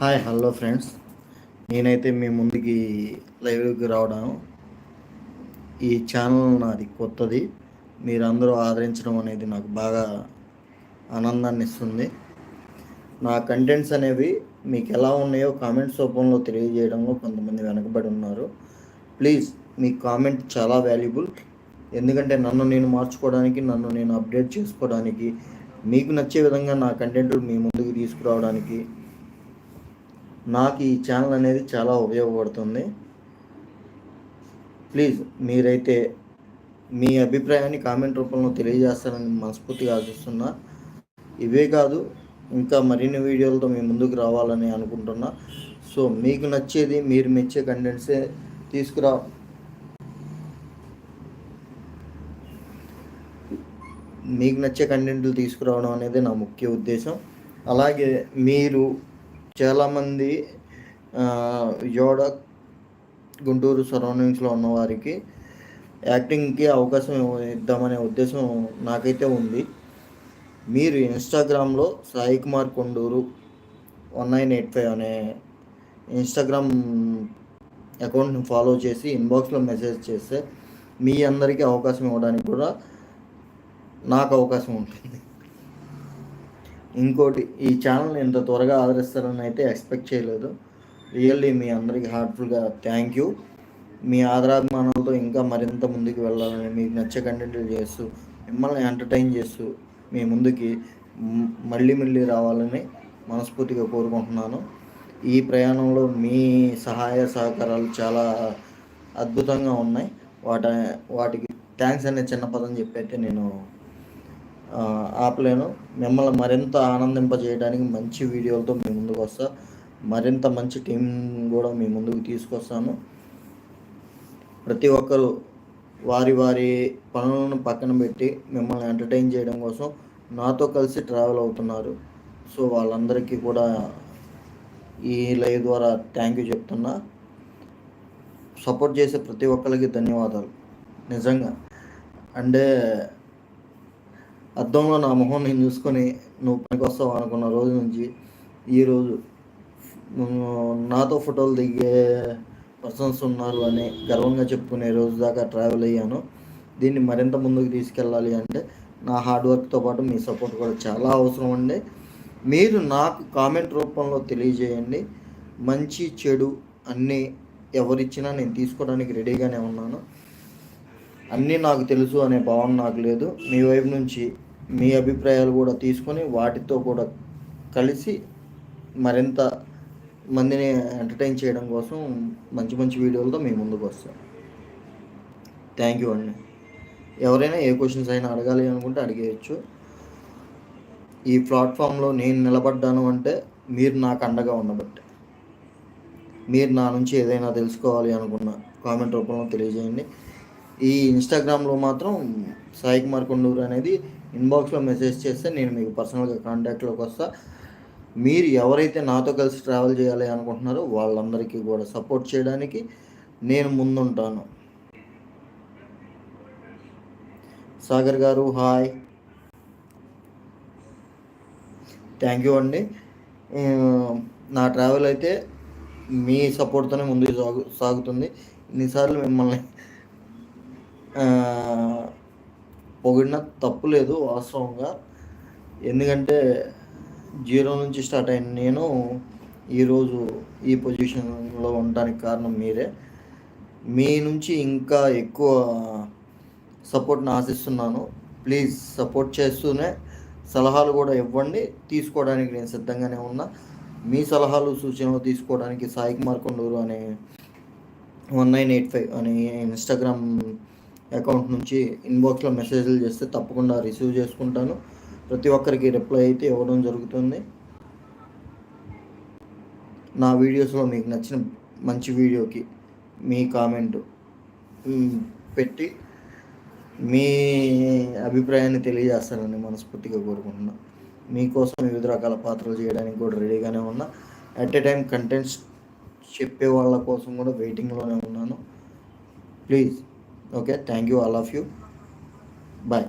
Hi hello friends. నేనైతే మీ ముందుకి లైవ్కి రావడం ఈ ఛానల్ నాది కొత్తది. మీరందరూ ఆదరించడం అనేది నాకు బాగా ఆనందాన్ని ఇస్తుంది. నా కంటెంట్స్ అనేవి మీకు ఎలా ఉన్నాయో కామెంట్స్ రూపంలో తెలియజేయడంలో కొంతమంది వెనకబడి ఉన్నారు. ప్లీజ్ మీ కామెంట్ చాలా వాల్యుబుల్. ఎందుకంటే నన్ను నేను మార్చుకోవడానికి నన్ను నేను అప్డేట్ చేసుకోవడానికి మీకు నచ్చే విధంగా నా కంటెంట్ మీ ముందుకు తీసుకురావడానికి నాకు ఈ ఛానల్ అనేది చాలా ఉపయోగపడుతుంది. ప్లీజ్ మీరైతే మీ అభిప్రాయాన్ని కామెంట్ రూపంలో తెలియజేస్తారని మనస్ఫూర్తిగా ఆశిస్తున్నా. ఇవే కాదు ఇంకా మరిన్ని వీడియోలతో మీ ముందుకు రావాలని అనుకుంటున్నా. సో మీకు నచ్చేది మీరు మెచ్చే కంటెంట్సే తీసుకురా. మీకు నచ్చే కంటెంట్లు తీసుకురావడం అనేది నా ముఖ్య ఉద్దేశం. అలాగే మీరు చాలామంది విజయవాడ గుంటూరు సరౌండింగ్స్లో ఉన్నవారికి యాక్టింగ్కి అవకాశం ఇద్దామనే ఉద్దేశం నాకైతే ఉంది. మీరు ఇన్స్టాగ్రామ్లో Sai Kumar Konduru one nine eight five అనే ఇన్స్టాగ్రామ్ అకౌంట్ని ఫాలో చేసి ఇన్బాక్స్లో మెసేజ్ చేస్తే మీ అందరికీ అవకాశం ఇవ్వడానికి కూడా నాకు అవకాశం ఉంటుంది. ఇంకోటి ఈ ఛానల్ ఇంత త్వరగా ఆదరిస్తారని అయితే ఎక్స్పెక్ట్ చేయలేదు. రియల్లీ మీ అందరికీ హార్ట్ఫుల్గా థ్యాంక్ యూ. మీ ఆదరాభిమానాలతో ఇంకా మరింత ముందుకు వెళ్ళాలని మీకు నచ్చే కంటెంట్ చేస్తూ మిమ్మల్ని ఎంటర్టైన్ చేస్తూ మీ ముందుకి మళ్ళీ మళ్ళీ రావాలని మనస్ఫూర్తిగా కోరుకుంటున్నాను. ఈ ప్రయాణంలో మీ సహాయ సహకారాలు చాలా అద్భుతంగా ఉన్నాయి. వాటి వాటికి థ్యాంక్స్ అనే చిన్న పదం చెప్పైతే నేను ఆపలేను మిమ్మల్ని మరింత ఆనందింపజేయడానికి మంచి వీడియోలతో మీ ముందుకు వస్తా. మరింత మంచి టీం కూడా మీ ముందుకు తీసుకొస్తాను. ప్రతి ఒక్కరు వారి వారి పనులను పక్కన పెట్టి మిమ్మల్ని ఎంటర్టైన్ చేయడం కోసం నాతో కలిసి ట్రావెల్ అవుతున్నారు. సో వాళ్ళందరికీ కూడా ఈ లైవ్ ద్వారా థ్యాంక్ యూ చెప్తున్నా. సపోర్ట్ చేసే ప్రతి ఒక్కరికి ధన్యవాదాలు. నిజంగా. అంటే అద్దంలో నా మొహం నేను చూసుకొని నువ్వు పనికి వస్తావు అనుకున్న రోజు నుంచి ఈరోజు నాతో ఫోటోలు దిగే పర్సన్స్ ఉన్నారు అని గర్వంగా చెప్పుకునే రోజు దాకా ట్రావెల్ అయ్యాను. దీన్ని మరింత ముందుకు తీసుకెళ్ళాలి అంటే నా హార్డ్ వర్క్తో పాటు మీ సపోర్ట్ కూడా చాలా అవసరం అండి. మీరు నాకు కామెంట్ రూపంలో తెలియజేయండి. మంచి చెడు అన్నీ ఎవరిచ్చినా నేను తీసుకోవడానికి రెడీగానే ఉన్నాను. అన్నీ నాకు తెలుసు అనే భావన నాకు లేదు. మీ వైపు నుంచి మీ అభిప్రాయాలు కూడా తీసుకొని వాటితో కూడా కలిసి మరింత మందిని ఎంటర్టైన్ చేయడం కోసం మంచి మంచి వీడియోలతో మీ ముందుకు వస్తాం. థ్యాంక్ యూ అండి. ఎవరైనా ఏ క్వశ్చన్స్ అయినా అడగాలి అనుకుంటే అడిగేయచ్చు. ఈ ప్లాట్ఫామ్లో నేను నిలబడ్డాను అంటే మీరు నాకు అండగా ఉండబట్టే. మీరు నా నుంచి ఏదైనా తెలుసుకోవాలి అనుకున్న కామెంట్ రూపంలో తెలియజేయండి. ఈ ఇన్స్టాగ్రామ్లో మాత్రం సాయి కుమార్ కొండూరు అనేది ఇన్బాక్స్లో మెసేజ్ చేస్తే నేను మీకు పర్సనల్గా కాంటాక్ట్లోకి వస్తా. మీరు ఎవరైతే నాతో కలిసి ట్రావెల్ చేయాలి అనుకుంటున్నారో వాళ్ళందరికీ కూడా సపోర్ట్ చేయడానికి నేను ముందుంటాను. సాగర్ గారు హాయ్. థ్యాంక్ యూ అండి. నా ట్రావెల్ అయితే మీ సపోర్ట్తోనే ముందుకు సాగు సాగుతుంది. ఇన్నిసార్లు మిమ్మల్ని పొగిడిన తప్పు లేదు వాస్తవంగా. ఎందుకంటే జీరో నుంచి స్టార్ట్ అయిన నేను ఈరోజు ఈ పొజిషన్లో ఉండడానికి కారణం మీరే. మీ నుంచి ఇంకా ఎక్కువ సపోర్ట్ని ఆశిస్తున్నాను. ప్లీజ్ సపోర్ట్ చేస్తూనే సలహాలు కూడా ఇవ్వండి. తీసుకోవడానికి నేను సిద్ధంగానే ఉన్నా. మీ సలహాలు సూచనలు తీసుకోవడానికి సాయి కుమార్ కొండూరు అనే వన్ నైన్ ఎయిట్ ఫైవ్ అనే ఇన్స్టాగ్రామ్ అకౌంట్ నుంచి ఇన్బాక్స్లో మెసేజ్లు చేస్తే తప్పకుండా రిసీవ్ చేసుకుంటాను. ప్రతి ఒక్కరికి రిప్లై అయితే ఇవ్వడం జరుగుతుంది. నా వీడియోస్లో మీకు నచ్చిన మంచి వీడియోకి మీ కామెంట్ పెట్టి మీ అభిప్రాయాన్ని తెలియజేస్తానని మనస్ఫూర్తిగా కోరుకుంటున్నా. మీకోసం వివిధ రకాల పాత్రలు చేయడానికి కూడా రెడీగానే ఉన్నా. అట్ ఎ టైం కంటెంట్స్ చెప్పే వాళ్ళ కోసం కూడా వెయిటింగ్లోనే ఉన్నాను. Please okay thank you all of you bye